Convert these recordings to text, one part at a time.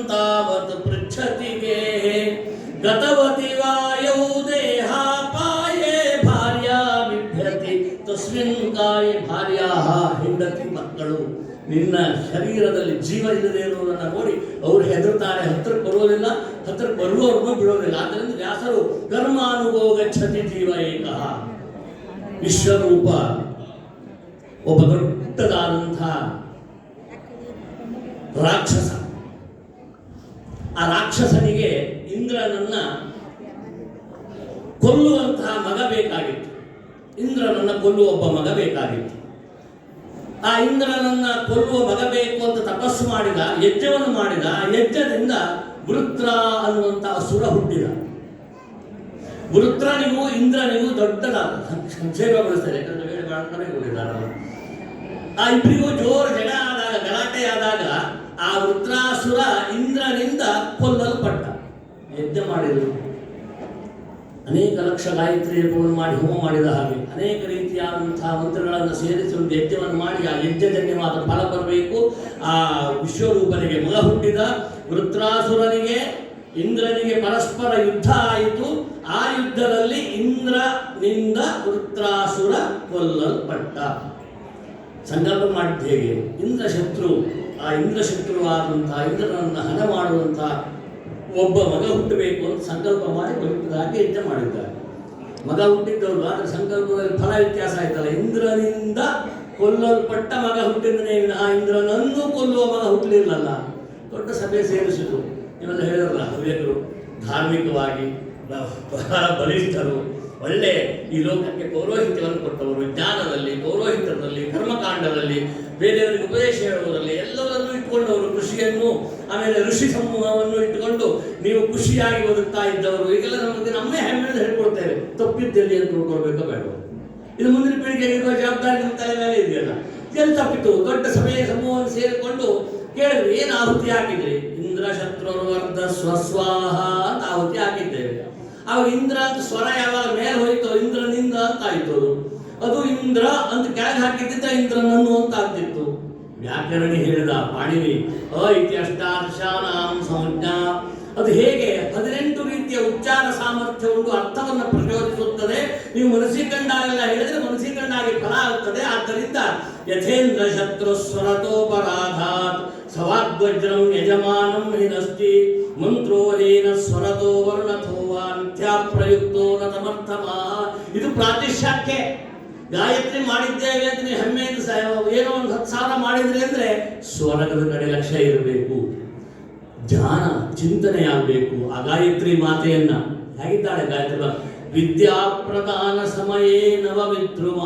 ತಾವತ್ ಪೃಚ್ಛತಿಗೆ. ಗತವತಿ ವಾಯೌ ದೇಹಾಪಾಯೇ ಭಾರ್ಯಾ ಬಿಭ್ಯತಿ ತಸ್ಮಿನ್ ಕಾಯೆ ಭಾರ್ಯಾ ಹೆಂಡತಿ ಮಕ್ಕಳು. ನಿನ್ನ ಶರೀರದಲ್ಲಿ ಜೀವ ಇಲ್ಲದೆ ಇರುವುದನ್ನು ನೋಡಿ ಅವರು ಹೆದರ್ತಾರೆ, ಹತ್ರ ಬರೋದಿಲ್ಲ, ಹತ್ರ ಬರುವವರೆಗೂ ಬಿಡೋದಿಲ್ಲ. ಆದ್ದರಿಂದ ವ್ಯಾಸರು ಕರ್ಮಾನುಭವ ಗಚ್ಚತಿ ಜೀವ ಏಕ. ವಿಶ್ವರೂಪ. ಒಬ್ಬ ದೊಡ್ಡದಾದಂಥ ರಾಕ್ಷಸ. ಆ ರಾಕ್ಷಸನಿಗೆ ಇಂದ್ರನನ್ನ ಕೊಲ್ಲುವಂತಹ ಮಗ ಬೇಕಾಗಿತ್ತು. ಇಂದ್ರನನ್ನ ಕೊಲ್ಲುವ ಒಬ್ಬ ಮಗ ಬೇಕಾಗಿತ್ತು. ಆ ಇಂದ್ರನನ್ನ ಕೊಲ್ಲುವ ಮಗ ಬೇಕು ಅಂತ ತಪಸ್ಸು ಮಾಡಿದ, ಯಜ್ಞವನ್ನು ಮಾಡಿದ, ಆ ಯಜ್ಞದಿಂದ ವೃತ್ರ ಅನ್ನುವಂತಹ ಅಸುರ ಹುಟ್ಟಿದ. ವೃತ್ರನಿಗೂ ಇಂದ್ರನಿಗೂ ದೊಡ್ಡದಾದ ಸಂಕ್ಷೇಪಗೊಳಿಸ್ತಾರೆ ಯಾಕಂದ್ರೆ. ಆ ಇಬ್ಬರಿಗೂ ಜೋರು ಜಗಳ ಆದಾಗ ಗಲಾಟೆ ಆದಾಗ ಆ ವೃತ್ರಾಸುರ ಇಂದ್ರನಿಂದ ಕೊಲ್ಲಲ್ಪಟ್ಟ. ಯಜ್ಞ ಮಾಡಿದರು. ಅನೇಕ ಲಕ್ಷ ಗಾಯತ್ರಿ ಯಜ್ಞವನ್ನು ಮಾಡಿ ಹೋಮ ಮಾಡಿದ ಹಾಗೆ ಅನೇಕ ರೀತಿಯಾದಂತಹ ಮಂತ್ರಗಳನ್ನು ಸೇರಿಸಿ ಒಂದು ಯಜ್ಞವನ್ನು ಮಾಡಿ ಆ ಯಜ್ಞಜನ್ಯವಾದ ಫಲ ಬರಬೇಕು. ಆ ವಿಶ್ವರೂಪನಿಗೆ ಮಗ ಹುಟ್ಟಿದ ವೃತ್ರಾಸುರನಿಗೆ ಇಂದ್ರನಿಗೆ ಪರಸ್ಪರ ಯುದ್ಧ ಆಯಿತು. ಆ ಯುದ್ಧದಲ್ಲಿ ಇಂದ್ರನಿಂದ ವೃತ್ರಾಸುರ ಕೊಲ್ಲಲ್ಪಟ್ಟ. ಸಂಕಲ್ಪ ಮಾಡಿದ್ದು ಹೇಗೆ? ಇಂದ್ರ ಶತ್ರು ಆ ಇಂದ್ರ ಆದಂಥ ಇಂದ್ರನನ್ನು ಹಣ ಮಾಡುವಂಥ ಒಬ್ಬ ಮಗ ಹುಟ್ಟಬೇಕು ಅಂತ ಸಂಕಲ್ಪ ಮಾಡಿ ಹುಟ್ಟಿದಾಗೆ ಯಜ್ಞ ಮಾಡಿದ್ದಾರೆ. ಮಗ ಹುಟ್ಟಿದ್ದವರು ಆದರೆ ಸಂಕಲ್ಪದಲ್ಲಿ ಫಲ ವ್ಯತ್ಯಾಸ ಆಯ್ತಲ್ಲ. ಇಂದ್ರನಿಂದ ಕೊಲ್ಲಲ್ಪಟ್ಟ ಮಗ ಹುಟ್ಟಿದನೇ ಆ ಇಂದ್ರನನ್ನು ಕೊಲ್ಲುವ ಮಗ ಹುಟ್ಟಲಿಲ್ಲಲ್ಲ. ದೊಡ್ಡ ಸಭೆ ಸೇರಿಸಿದ್ರು. ಇವೆಲ್ಲ ಹೇಳಿರಲ್ಲ ಹವ್ಯಕರು, ಧಾರ್ಮಿಕವಾಗಿ ಬಲಿಷ್ಠರು. ಒಳ್ಳೆ ಈ ಲೋಕಕ್ಕೆ ಪೌರೋಹಿತ್ಯವನ್ನು ಕೊಟ್ಟವರು, ಜ್ಞಾನದಲ್ಲಿ ಪೌರೋಹಿತ್ಯದಲ್ಲಿ ಕರ್ಮಕಾಂಡದಲ್ಲಿ, ಬೇರೆಯವರಿಗೆ ಉಪದೇಶ ಹೇಳುವುದರಲ್ಲಿ ಎಲ್ಲವನ್ನೂ ಇಟ್ಕೊಂಡವರು ಕೃಷಿಯನ್ನು ಆಮೇಲೆ ಋಷಿ ಸಮೂಹವನ್ನು ಇಟ್ಟುಕೊಂಡು ನೀವು ಖುಷಿಯಾಗಿ ಬದುಕ್ತಾ ಇದ್ದವರು, ಈಗೆಲ್ಲ ನಮಗೆ ನಮ್ಮೇ ಹೆಮ್ಮೆಯಿಂದ ಹೇಳ್ಕೊಡ್ತೇವೆ. ತಪ್ಪಿದ್ದಲ್ಲಿ ಅಂತ ತಿಳ್ಕೊಳ್ಬೇಕೋ ಬೇಡ ಇದು ಮುಂದಿನ ಪೀಳಿಗೆಗೆ ಇರುವ ಜವಾಬ್ದಾರಿ ತಲೆ ಮೇಲೆ ಇದೆಯಲ್ಲ. ಎಲ್ಲಿ ತಪ್ಪಿತು ದೊಡ್ಡ ಸಭೆಯ ಸಮೂಹವನ್ನು ಸೇರಿಕೊಂಡು ಕೇಳಿದ್ರು, ಏನು ಆಹುತಿ ಹಾಕಿದ್ರಿ? ಇಂದ್ರ ಶತ್ರುವರ್ಧ ಸ್ವಸ್ವಾಹ ಅಂತ ಆಹುತಿ ಹಾಕಿದ್ದೇವೆ. ಅವಾಗ ಇಂದ್ರ ಅಂತ ಸ್ವರ ಯಾವಾಗ ಮೇಲೆ ಹೋಯ್ತು ಇಂದ್ರನಿಂದ ಅಂತ ಆಯ್ತು ಅದು. ಅದು ಇಂದ್ರ ಅಂತ ಕೆಳಗೆ ಹಾಕಿದ್ದ ಇಂದ್ರನನ್ನು ಅಂತ ಆಗ್ತಿತ್ತು. ವ್ಯಾಕರಣಿ ಹೇಳಿದ, ಪಾಣಿನಿ ಅ ಇತಿ ಅಷ್ಟಾದಶಾನಾಂ ಸಂಜ್ಞಾ ಅದು ಹೇಗೆ? ಹದಿನೆಂಟು ರೀತಿಯ ಉಚ್ಚಾರ ಸಾಮರ್ಥ್ಯ ಉಂಟು ಅರ್ಥವನ್ನು ಪ್ರಚೋದಿಸುತ್ತದೆ. ನೀವು ಮನಸ್ಸಿಕಂಡಾಗೆಲ್ಲ ಹೇಳಿದ್ರೆ ಮನಸ್ಸಿಕಂಡಾಗಿ ಫಲ ಆಗ್ತದೆ. ಆದ್ದರಿಂದ ಯಥೇಂದ್ರ ಶತ್ರು ಸ್ವರತೋಪರಾಧಾತ್ ಸವಾಗ್ವಜ್ರಂ ಯಜಮಾನಂ ಹಿನಸ್ತಿ ಮಂತ್ರೋಲೇನ ಸ್ವರತೋ ವರ್ಣಥೋವಾ ಮಿಥ್ಯಾ ಪ್ರಯುಕ್ತೋ ನ ತಮರ್ಥಮಾ ಇದು ಪ್ರಾತಿಶಾಖ್ಯ ಗಾಯತ್ರಿ ಮಾಡಿದ್ದೇವೆ ಅಂತ ನೀವು ಹೆಮ್ಮೆಯಿಂದ ಏನೋ ಒಂದು ಹತ್ತು ಸಾವಿರ ಮಾಡಿದ್ರಿ ಅಂದ್ರೆ ಸ್ವರ್ಗದ ಕಡೆ ಲಕ್ಷ್ಯ ಇರಬೇಕು. ಧ್ಯಾನ ಚಿಂತನೆ ಆಗಬೇಕು ಆ ಗಾಯತ್ರಿ ಮಾತೆಯನ್ನ. ಹೇಗಿದ್ದಾಳೆ ಗಾಯತ್ರಿ ವಿದ್ಯಾ ಪ್ರದಾನ ಸಮಯೇ ನವ ವಿದ್ರುಮ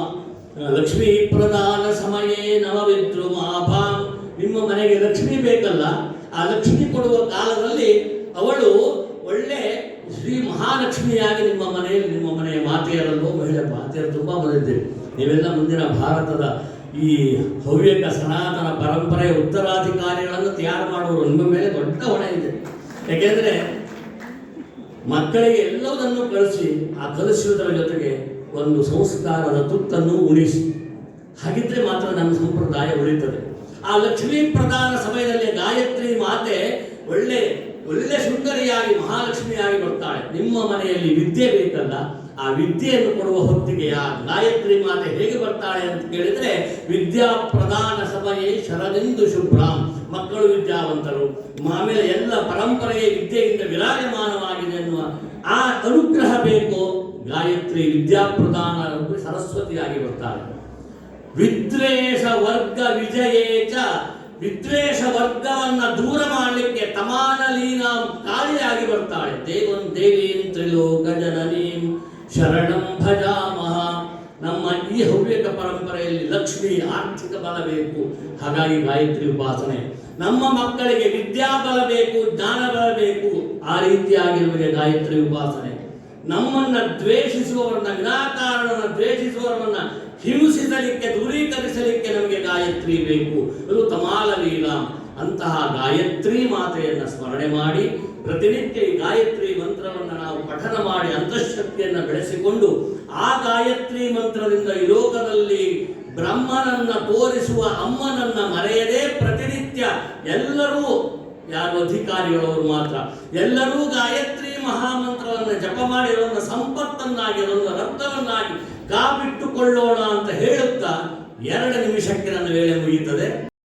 ಲಕ್ಷ್ಮೀ ಪ್ರದಾನ ಸಮಯೇ ನವ ವಿದ್ರುಮ ಭಾ, ನಿಮ್ಮ ಮನೆಗೆ ಲಕ್ಷ್ಮಿ ಬೇಕಲ್ಲ, ಆ ಲಕ್ಷ್ಮಿ ಕೊಡುವ ಕಾಲದಲ್ಲಿ ಅವಳು ಒಳ್ಳೆ ಶ್ರೀ ಮಹಾಲಕ್ಷ್ಮಿಯಾಗಿ ನಿಮ್ಮ ಮನೆಯಲ್ಲಿ, ನಿಮ್ಮ ಮನೆಯ ಮಾತೆಯರಲ್ಲೋ, ಮಹಿಳೆ ಮಾತೆಯರು ತುಂಬ ಬಂದಿದ್ದೇವೆ ನೀವೆಲ್ಲ ಮುಂದಿನ ಭಾರತದ ಈ ಹವ್ಯಕ ಸನಾತನ ಪರಂಪರೆಯ ಉತ್ತರಾಧಿಕಾರಿಗಳನ್ನು ತಯಾರು ಮಾಡುವರು ನಿಮ್ಮ ಮೇಲೆ ದೊಡ್ಡ ಹೊಣೆ ಇದೆ. ಯಾಕೆಂದ್ರೆ ಮಕ್ಕಳಿಗೆ ಎಲ್ಲವನ್ನು ಕಳಿಸಿ ಆ ಕಲಿಸುವುದರ ಜೊತೆಗೆ ಒಂದು ಸಂಸ್ಕಾರದ ತುತ್ತನ್ನು ಉಳಿಸಿ. ಹಾಗಿದ್ರೆ ಮಾತ್ರ ನಮ್ಮ ಸಂಪ್ರದಾಯ ಉಳಿತದೆ. ಆ ಲಕ್ಷ್ಮೀ ಪ್ರಧಾನ ಸಮಯದಲ್ಲಿ ಗಾಯತ್ರಿ ಮಾತೆ ಒಳ್ಳೆ ಒಳ್ಳೆ ಸುಂದರಿಯಾಗಿ, ಮಹಾಲಕ್ಷ್ಮಿಯಾಗಿ ಬರ್ತಾಳೆ. ನಿಮ್ಮ ಮನೆಯಲ್ಲಿ ವಿದ್ಯೆ ಬೇಕಲ್ಲ ಆ ವಿದ್ಯೆಯನ್ನು ಕೊಡುವ ಹೊತ್ತಿಗೆ ಆ ಗಾಯತ್ರಿ ಮಾತೆ ಹೇಗೆ ಬರ್ತಾಳೆ ಅಂತ ಕೇಳಿದ್ರೆ, ವಿದ್ಯಾ ಪ್ರಧಾನ ಸಭೆಯೇ ಶರದಿಂದು ಶುಭ್ರಾಂ. ಮಕ್ಕಳು ವಿದ್ಯಾವಂತರು ಆಮೇಲೆ ಎಲ್ಲ ಪರಂಪರೆಯೇ ವಿದ್ಯೆಯಿಂದ ವಿರಾಜಮಾನವಾಗಿದೆ ಎನ್ನುವ ಆ ಅನುಗ್ರಹ ಬೇಕು. ಗಾಯತ್ರಿ ವಿದ್ಯಾಪ್ರದಾನ ಸರಸ್ವತಿಯಾಗಿ ಬರ್ತಾಳೆ. ವಿದ್ವೇಷ ವರ್ಗ ವಿಜಯೇಚ ವಿದ್ವೇಷ ವರ್ಗವನ್ನ ದೂರ ಮಾಡಲಿಕ್ಕೆ ತಮಾನಲೀನಾಂ ಕಾಳಿಯಾಗಿ ಬರ್ತಾಳೆ. ದೇವಂ ದೇವೀಂ ತ್ರಿಲೋಕ ಜನನೀಂ. ಶರಣಂ ಭಜಾಮಹ. ನಮ್ಮ ಈ ಹವ್ಯಕ ಪರಂಪರೆಯಲ್ಲಿ ಲಕ್ಷ್ಮಿ ಆರ್ಥಿಕ ಬಲ ಬೇಕು. ಹಾಗಾಗಿ ಗಾಯತ್ರಿ ಉಪಾಸನೆ. ನಮ್ಮ ಮಕ್ಕಳಿಗೆ ವಿದ್ಯಾಬಲ ಬೇಕು, ಜ್ಞಾನ ಬಲ ಬೇಕು. ಆ ರೀತಿಯಾಗಿ ನಮಗೆ ಗಾಯತ್ರಿ ಉಪಾಸನೆ. ನಮ್ಮನ್ನ ದ್ವೇಷಿಸುವವರನ್ನ ವಿನಾಕಾರಣನ ದ್ವೇಷಿಸುವವರನ್ನ ಹಿಂಸಿಸಲಿಕ್ಕೆ, ದೂರೀಕರಿಸಲಿಕ್ಕೆ ನಮಗೆ ಗಾಯತ್ರಿ ಬೇಕು. ಅದು ತಮಾಲ ಲೀಲಾ ಅಂತಹ ಗಾಯತ್ರಿ ಮಾತೆಯನ್ನು ಸ್ಮರಣೆ ಮಾಡಿ ಪ್ರತಿನಿತ್ಯ ಈ ಗಾಯತ್ರಿ ಮಂತ್ರವನ್ನು ನಾವು ಪಠನ ಮಾಡಿ ಅಂತಃಶಕ್ತಿಯನ್ನು ಬೆಳೆಸಿಕೊಂಡು ಆ ಗಾಯತ್ರಿ ಮಂತ್ರದಿಂದ ಈ ಲೋಕದಲ್ಲಿ ಬ್ರಹ್ಮನನ್ನ ತೋರಿಸುವ ಅಮ್ಮನನ್ನ ಮರೆಯದೇ ಪ್ರತಿನಿತ್ಯ ಎಲ್ಲರೂ, ಯಾರು ಅಧಿಕಾರಿಗಳವರು ಮಾತ್ರ, ಎಲ್ಲರೂ ಗಾಯತ್ರಿ ಮಹಾಮಂತ್ರವನ್ನು ಜಪ ಮಾಡಿ ಅದನ್ನು ಸಂಪತ್ತನ್ನಾಗಿ ಅದನ್ನು ರಕ್ತವನ್ನಾಗಿ ಕಾಪಿಟ್ಟುಕೊಳ್ಳೋಣ ಅಂತ ಹೇಳುತ್ತಾ ಎರಡು ನಿಮಿಷಕ್ಕೆ ನನ್ನ ವೇಳೆ ಮುಗಿಯುತ್ತದೆ.